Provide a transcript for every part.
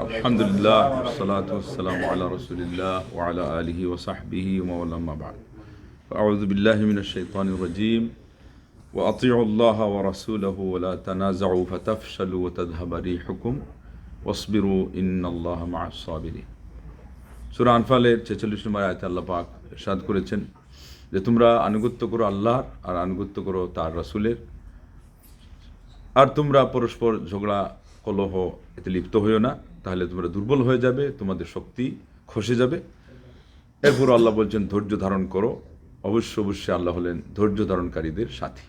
الحمد لله والصلاة والسلام على رسول الله وعلى آله وصحبه ومن ما بعد فأعوذ بالله من الشيطان الرجيم وأطيعوا الله ورسوله ولا تنازعوا فتفشلوا وتذهب ريحكم واصبروا إن الله مع الصابرين সুরা আনফালের ছেচল্লিশ নম্বর আয়তে আল্লাহ পাক সাদ করেছেন যে তোমরা আনুগত্য করো আল্লাহর আর আনুগত্য করো তার রাসূলের আর তোমরা পরস্পর ঝগড়া কলহ এতে লিপ্ত হইও না তাহলে তোমরা দুর্বল হয়ে যাবে, তোমাদের শক্তি খসে যাবে। এরপর আল্লাহ বলছেন, ধৈর্য ধারণ করো। অবশ্য, অবশ্যই আল্লাহ হলেন ধৈর্য ধারণকারীদের সাথী।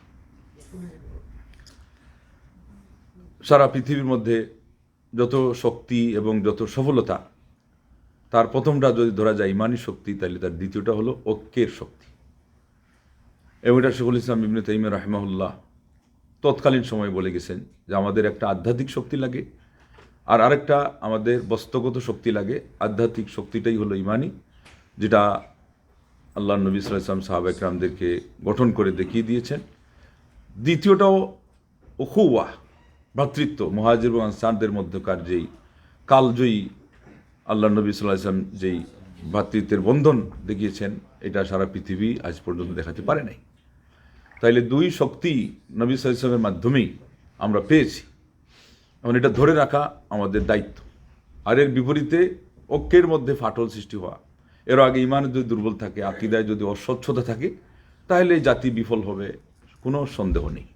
সারা পৃথিবীর মধ্যে যত শক্তি এবং যত সফলতা, তার প্রথমটা যদি ধরা যায় ইমানি শক্তি, তাহলে তার দ্বিতীয়টা হলো ঐক্যের শক্তি। এবং এটা শেখুল ইসলাম ইবনে তাইমে রাহমাহুল্লাহ তৎকালীন সময় বলে গেছেন যে, আমাদের একটা আধ্যাত্মিক শক্তি লাগে আর আরেকটা আমাদের বস্তুগত শক্তি লাগে, আধ্যাত্মিক শক্তিটাই হলো ইমানি, যেটা আল্লাহ নবী সাল্লাম সাহাব একরামদেরকে গঠন করে দেখিয়ে দিয়েছেন। দ্বিতীয়টাও ওখুয়া ভ্রাতৃত্ব, মহাজির এবং আনসারদের মধ্যকার যেই কালজয়ী আল্লাহ নবী সাল্লাহ ইসলাম যেই ভ্রাতৃত্বের বন্ধন দেখিয়েছেন, এটা সারা পৃথিবী আজ পর্যন্ত দেখাতে পারে নাই। তাইলে দুই শক্তি নবী সাল্লামের মাধ্যমেই আমরা পেয়েছি। এবং এটা ধরে রাখা আমাদের দায়িত্ব। আর এর বিপরীতে ঐক্যের মধ্যে ফাটল সৃষ্টি হওয়া। এর আগে ইমান যদি দুর্বল থাকে, আকিদায় যদি অস্বচ্ছতা থাকে, তাহলে জাতি বিফল হবে, কোনো সন্দেহ নেই।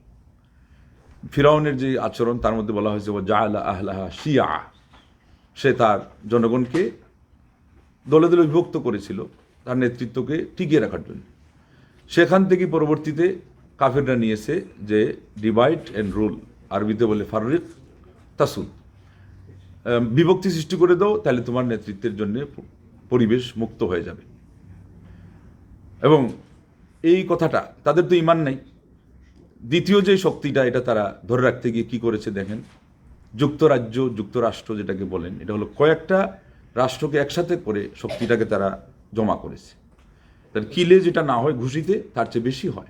ফিরাউনের যে আচরণ, তার মধ্যে বলা হয়েছে ও জাহলা আহলাহা শিয়া। সে তার জনগণকে দলে দলে বিভক্ত করেছিল, তার নেতৃত্বকে টিকিয়ে রাখার জন্য। সেখান থেকে পরবর্তীতে কাফেররা নিয়েছে যে ডিভাইড অ্যান্ড রুল আরবিতে বলে ফাররিক আহ, বিভক্তি সৃষ্টি করে দাও তাহলে তোমার নেতৃত্বের জন্য পরিবেশ মুক্ত হয়ে যাবে। এবং এই কথাটা তাদের তো ইমান নেই। দ্বিতীয় যে শক্তিটা এটা তারা ধরে রাখতে গিয়ে কি করেছে দেখেন? যুক্তরাজ্য যুক্তরাষ্ট্র যেটাকে বলেন এটা হলো কয়েকটা রাষ্ট্রকে একসাথে করে শক্তিটাকে তারা জমা করেছে। তার কিলে যেটা না হয় ঘুষিতে তার চেয়ে বেশি হয়।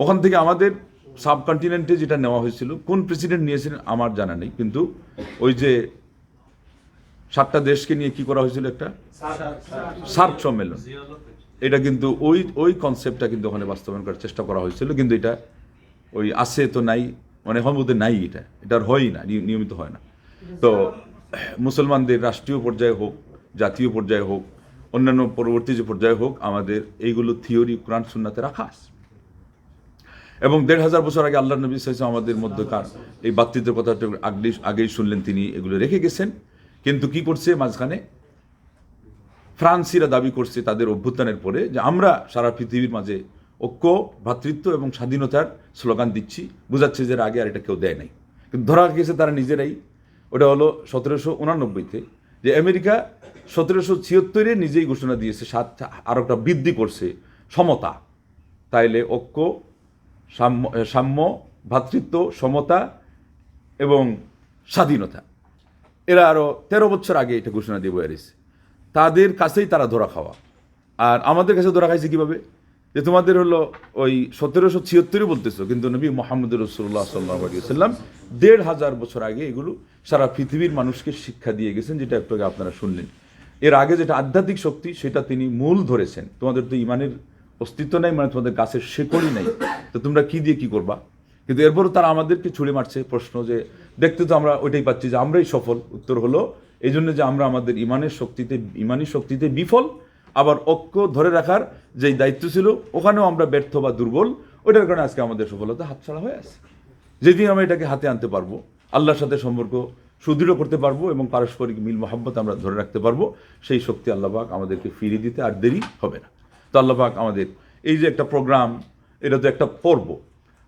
ওখান থেকে আমাদের সাবকন্টিনেন্টে যেটা নেওয়া হয়েছিল, কোন প্রেসিডেন্ট নিয়েছিলেন আমার জানা নেই, কিন্তু ওই যে সাতটা দেশকে নিয়ে কি করা হয়েছিল একটা? সার্ক সম্মেলন। এটা কিন্তু ওই ওই কনসেপ্টটা কিন্তু ওখানে বাস্তবায়ন করার চেষ্টা করা হয়েছিল, কিন্তু এটা ওই আছে তো নাই মানে এখন নাই এটা। এটার হয়ই না নিয়- নিয়মিত হয় না। তো মুসলমানদের রাষ্ট্রীয় পর্যায়ে হোক, জাতীয় পর্যায়ে হোক, অন্যান্য পরবর্তী যে পর্যায়ে হোক, আমাদের এইগুলো থিওরি কোরআন সুন্নাতে রাখা আছে। এবং দেড় হাজার বছর আগে আল্লাহ নবী সাইসা আমাদের মধ্যকার এই বাতৃত্বের কথাটা আগেই আগেই শুনলেন তিনি এগুলো রেখে গেছেন। কিন্তু কি করছে মাঝখানে? ফ্রান্সিরা দাবি করছে তাদের অভ্যুত্থানের পরে যে আমরা সারা পৃথিবীর মাঝে ঐক্য ভ্রাতৃত্ব এবং স্বাধীনতার স্লোগান দিচ্ছি। বোঝাচ্ছে যে আগে আর এটা কেউ দেয় নাই। কিন্তু ধরা গেছে তারা নিজেরাই। ওটা হলো সতেরোশো উনানব্বইতে। যে আমেরিকা সতেরোশো ছিয়াত্তরে নিজেই ঘোষণা দিয়েছে, সাত আরও একটা বৃদ্ধি করছে সমতা। তাইলে ঐক্য সাম্য সাম্য ভ্রাতৃত্ব সমতা এবং স্বাধীনতা। এরা আরও তেরো বছর আগে এটা ঘোষণা দিয়ে বয়ে তাদের কাছেই তারা ধরা খাওয়া। আর আমাদের কাছে ধরা খাইছে কীভাবে? যে তোমাদের হলো ওই সতেরোশো ছিয়াত্তরই বলতেছো, কিন্তু নবী মোহাম্মদ রসুল্লাহ সাল্লাহ সাল্লাম দেড় হাজার বছর আগে এগুলো সারা পৃথিবীর মানুষকে শিক্ষা দিয়ে গেছেন, যেটা একটু আগে আপনারা শুনলেন। এর আগে যেটা আধ্যাত্মিক শক্তি, সেটা তিনি মূল ধরেছেন। তোমাদের তো ইমানের অস্তিত্ব নাই মানে তোমাদের গাছের শেকড়ই নাই। তো তোমরা কি দিয়ে কি করবা? কিন্তু এরপরও তারা আমাদেরকে ছুড়ে মারছে প্রশ্ন যে, দেখতে তো আমরা ওইটাই পাচ্ছি যে আমরাই সফল। উত্তর হলো এই জন্য যে আমরা আমাদের ইমানের শক্তিতে, ইমানি শক্তিতে বিফল, আবার ঐক্য ধরে রাখার যেই দায়িত্ব ছিল, ওখানেও আমরা ব্যর্থ বা দুর্বল, ওইটার কারণে আজকে আমাদের সফলতা হাতছাড়া হয়ে আছে। যেদিন আমরা এটাকে হাতে আনতে পারব, আল্লাহর সাথে সম্পর্ক সুদৃঢ় করতে পারব এবং পারস্পরিক মিল, মহাব্বত আমরা ধরে রাখতে পারব, সেই শক্তি আল্লাহ আল্লাহবাক আমাদেরকে ফিরিয়ে দিতে আর দেরি হবে না। তো আল্লাহবাক আমাদের এই যে একটা প্রোগ্রাম এটা তো একটা পর্ব।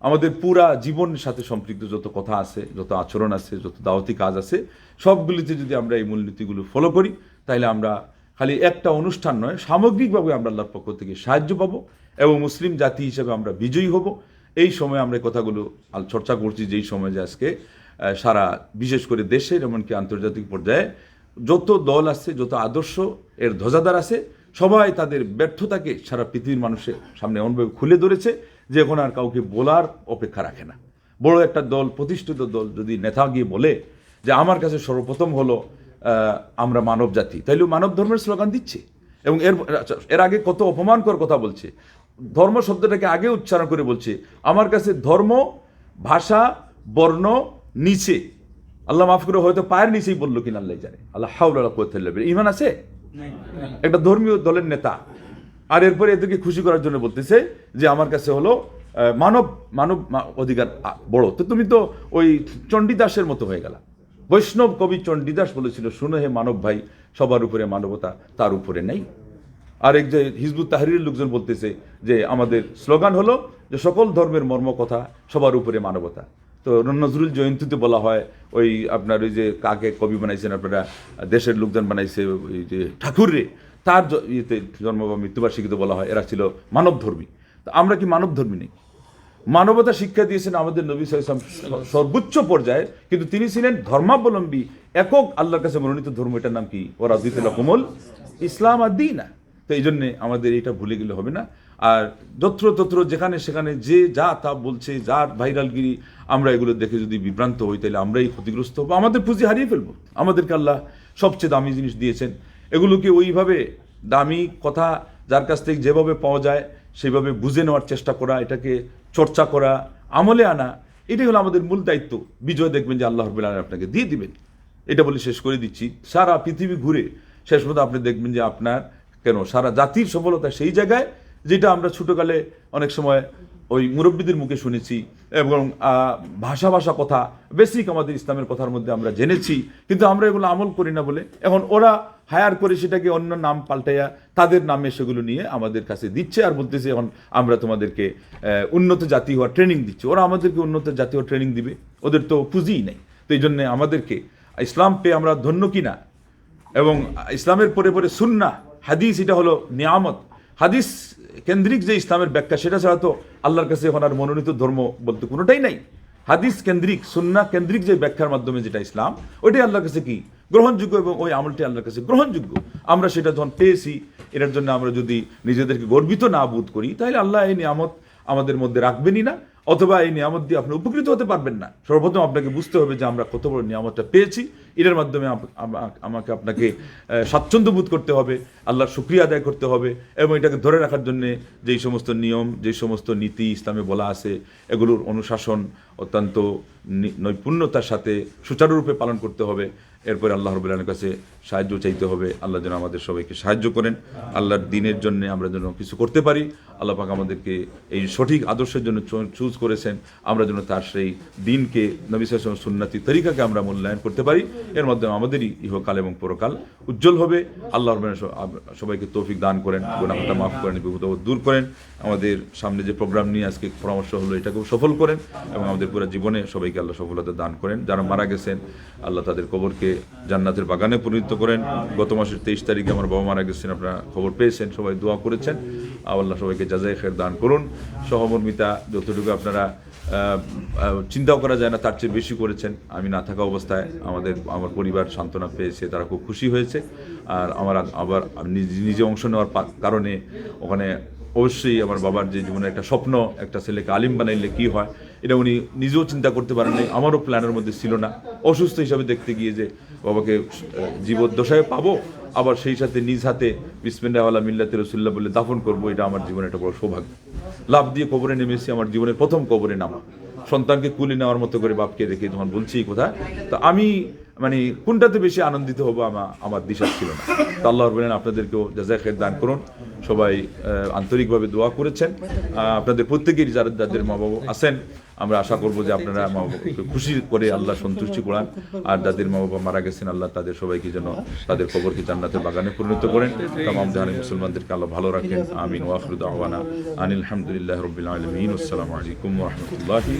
আমাদের পুরা জীবনের সাথে সম্পৃক্ত যত কথা আছে, যত আচরণ আছে, যত দাওয়াতি কাজ আছে, সবগুলিতে যদি আমরা এই মূলনীতিগুলো ফলো করি তাহলে আমরা খালি একটা অনুষ্ঠান নয়, সামগ্রিকভাবে আমরা আল্লাহর পক্ষ থেকে সাহায্য পাবো এবং মুসলিম জাতি হিসেবে আমরা বিজয়ী হব। এই সময় আমরা কথাগুলো চর্চা করছি যেই সময় যে আজকে সারা বিশেষ করে দেশের এমনকি আন্তর্জাতিক পর্যায়ে, যত দল আছে, যত আদর্শ, এর ধ্বজাদার আছে সবাই তাদের ব্যর্থতাকে সারা পৃথিবীর মানুষের সামনে এমনভাবে খুলে ধরেছে যে এখন আর কাউকে বলার অপেক্ষা রাখে না। বড় একটা দল, প্রতিষ্ঠিত দল যদি নেতা গিয়ে বলে যে আমার কাছে সর্বপ্রথম হলো আমরা মানব জাতি, তাইলে মানব ধর্মের স্লোগান দিচ্ছে। এবং এর এর আগে কত অপমানকর কথা বলছে। ধর্ম শব্দটাকে আগে উচ্চারণ করে বলছে, আমার কাছে ধর্ম, ভাষা, বর্ণ নিচে। আল্লাহ মাফ করে হয়তো পায়ের নিচেই বলল কিনা আল্লাহ জানে। আল্লাহ হাউলা কোথায় ইমান আছে? একটা ধর্মীয় দলের নেতা। আর এরপরে এদেরকে খুশি করার জন্য বলতেছে যে আমার কাছে হলো মানব মানব অধিকার বড়। তো তুমি তো ওই চণ্ডীদাসের মতো হয়ে গেলা। বৈষ্ণব কবি চণ্ডীদাস বলেছিল, শুনে হে মানব ভাই, সবার উপরে মানবতা, তার উপরে নেই। এক যে হিজবুত তাহরির লোকজন বলতেছে যে, আমাদের স্লোগান হলো যে সকল ধর্মের মর্ম কথা সবার উপরে মানবতা। তো নজরুল জয়ন্তীতে বলা হয়, ওই আপনার ওই যে কাকে কবি বানাইছেন আপনারা, দেশের লোকজন বানাইছে ওই যে ঠাকুরে তার ইয়েতে জন্ম বা মৃত্যুবার্ষিকীতে বলা হয়, এরা ছিল মানবধর্মী। তো আমরা কি মানবধর্মী নেই? মানবতা শিক্ষা দিয়েছেন আমাদের নবী সাল্লাম সর্বোচ্চ পর্যায়ে, কিন্তু তিনি ছিলেন ধর্মাবলম্বী, একক আল্লাহর কাছে মনোনীত ধর্ম, এটার নাম কি? ওরা দিতে রকমল ইসলাম আর দিই না তো এই জন্যে আমাদের এটা ভুলে গেলে হবে না। আর যত্র তত্র যেখানে সেখানে যে যা তা বলছে, যার ভাইরালগিরি, আমরা এগুলো দেখে যদি বিভ্রান্ত হই, তাহলে আমরাই ক্ষতিগ্রস্ত হব। আমাদের পুঁজি হারিয়ে ফেলব। আমাদেরকে আল্লাহ সবচেয়ে দামি জিনিস দিয়েছেন। এগুলোকে ওইভাবে দামি কথা যার কাছ থেকে যেভাবে পাওয়া যায়, সেভাবে বুঝে নেওয়ার চেষ্টা করা, এটাকে চর্চা করা, আমলে আনা, এটাই হলো আমাদের মূল দায়িত্ব। বিজয় দেখবেন যে আল্লাহ রবিল আপনাকে দিয়ে দিবেন। এটা বলে শেষ করে দিচ্ছি। সারা পৃথিবী ঘুরে শেষ পর্যন্ত আপনি দেখবেন যে আপনার কেন সারা জাতির সফলতা সেই জায়গায় যেটা আমরা ছোটোকালে অনেক সময় ওই মুরব্বীদের মুখে শুনেছি এবং ভাষা ভাষা কথা, বেসিক আমাদের ইসলামের কথার মধ্যে আমরা জেনেছি, কিন্তু আমরা এগুলো আমল করি না বলে এখন ওরা হায়ার করে সেটাকে অন্য নাম পাল্টাইয়া তাদের নামে সেগুলো নিয়ে আমাদের কাছে দিচ্ছে আর বলতেছে এখন আমরা তোমাদেরকে উন্নত জাতি হওয়ার ট্রেনিং দিচ্ছি। ওরা আমাদেরকে উন্নত জাতি হওয়ার ট্রেনিং দিবে। ওদের তো পুঁজিই নেই। তো এই জন্যে আমাদেরকে ইসলাম পেয়ে আমরা ধন্য কিনা এবং ইসলামের পরে পরে সুন্না হাদিস, এটা হলো নিয়ামত। হাদিস কেন্দ্রিক যে ইসলামের ব্যাখ্যা, সেটা ছাড়া তো আল্লাহর কাছে এখন আর মনোনীত ধর্ম বলতে কোনোটাই নাই। হাদিস কেন্দ্রিক সুন্না কেন্দ্রিক যে ব্যাখ্যার মাধ্যমে যেটা ইসলাম, ওইটাই আল্লাহর কাছে কি? গ্রহণযোগ্য এবং ওই আমলটি আল্লাহর কাছে গ্রহণযোগ্য। আমরা সেটা যখন পেয়েছি, এটার জন্য আমরা যদি নিজেদেরকে গর্বিত না বোধ করি, তাহলে আল্লাহ এই নিয়ামত আমাদের মধ্যে রাখবেনই না। অথবা এই নিয়ামত দিয়ে আপনি উপকৃত হতে পারবেন না। সর্বপ্রথম আপনাকে বুঝতে হবে যে আমরা কত বড় নিয়ামতটা পেয়েছি। এটার মাধ্যমে আমাকে আপনাকে স্বাচ্ছন্দ্য বোধ করতে হবে, আল্লাহর শুক্রিয়া আদায় করতে হবে এবং এটাকে ধরে রাখার জন্য যেই সমস্ত নিয়ম, যেই সমস্ত নীতি ইসলামে বলা আছে, এগুলোর অনুশাসন অত্যন্ত নৈপুণ্যতার সাথে সুচারুরূপে পালন করতে হবে। এরপরে আল্লাহ রবুল্লাহের কাছে সাহায্য চাইতে হবে। আল্লাহ যেন আমাদের সবাইকে সাহায্য করেন। আল্লাহর দিনের জন্য আমরা যেন কিছু করতে পারি। আল্লাহ পাক আমাদেরকে এই সঠিক আদর্শের জন্য চুজ করেছেন। আমরা যেন তার সেই দিনকে নবিসের সুন্নাতি তরিকাকে আমরা মূল্যায়ন করতে পারি। এর মাধ্যমে আমাদেরই ইহকাল এবং পরকাল উজ্জ্বল হবে। আল্লাহ সবাইকে তৌফিক দান করেন গুণাহতা মাফ করেন আপদ দূর করেন। আমাদের সামনে যে প্রোগ্রাম নিয়ে আজকে পরামর্শ হলো, এটাকেও সফল করেন এবং আমাদের পুরো জীবনে সবাইকে আল্লাহ সফলতা দান করেন। যারা মারা গেছেন, আল্লাহ তাদের কবরকে জান্নাতের বাগানে পরিণত করেন। গত মাসের তেইশ তারিখে আমার বাবা মারা গেছেন, আপনারা খবর পেয়েছেন, সবাই দোয়া করেছেন। আল্লাহ সবাইকে যাজাই খের দান করুন। সহমর্মিতা, যতটুকু আপনারা চিন্তাও করা যায় না, তার চেয়ে বেশি করেছেন। আমি না থাকা অবস্থায় আমাদের, আমার পরিবার সান্ত্বনা পেয়েছে, তারা খুব খুশি হয়েছে। আর আমার আবার নিজে- অংশ নেওয়ার কারণে ওখানে অবশ্যই আমার বাবার যে জীবনে একটা স্বপ্ন, একটা ছেলেকে আলিম বানাইলে কি হয়, এটা উনি নিজেও চিন্তা করতে পারেন আমারও প্ল্যানের মধ্যে ছিল না। অসুস্থ হিসাবে দেখতে গিয়ে যে বাবাকে জীবদ্দশায় পাবো, আবার সেই সাথে নিজ হাতে বিসমিল্লাহওয়ালা মিল্লাতে রসুল্লাহ বলে দাফন করব, এটা আমার জীবনে একটা বড় সৌভাগ্য। লাভ দিয়ে কবরে নেমেছি আমার জীবনের প্রথম কবরে নামা। সন্তানকে কুলে নেওয়ার মতো করে বাপকে রেখে যখন বলছি এই কথা। তো আমি মানে কোনটাতে বেশি আনন্দিত হব আমার আমার দিশা ছিল না। তো আল্লাহ বলেন, আপনাদেরকেও জাজাকের দান করুন। সবাই আন্তরিকভাবে দোয়া করেছেন। আপনাদের প্রত্যেকেরই যারা যাদের মা বাবা আছেন আমরা আশা করব যে আপনারা মা খুশি করে আল্লাহ সন্তুষ্টি করান। আর যাদের মা বাবা মারা গেছেন, আল্লাহ তাদের সবাইকে যেন তাদের কবরকে জান্নাতের বাগানে পরিণত করেন। তাম জাহানি মুসলমানদেরকে আল্লাহ ভালো রাখেন। আমিন। ওয়াফরুদ আহওয়ানা আনিল আলহামদুলিল্লাহ রবিল আলমিন। আসসালামু আলাইকুম রহমতুল্লাহি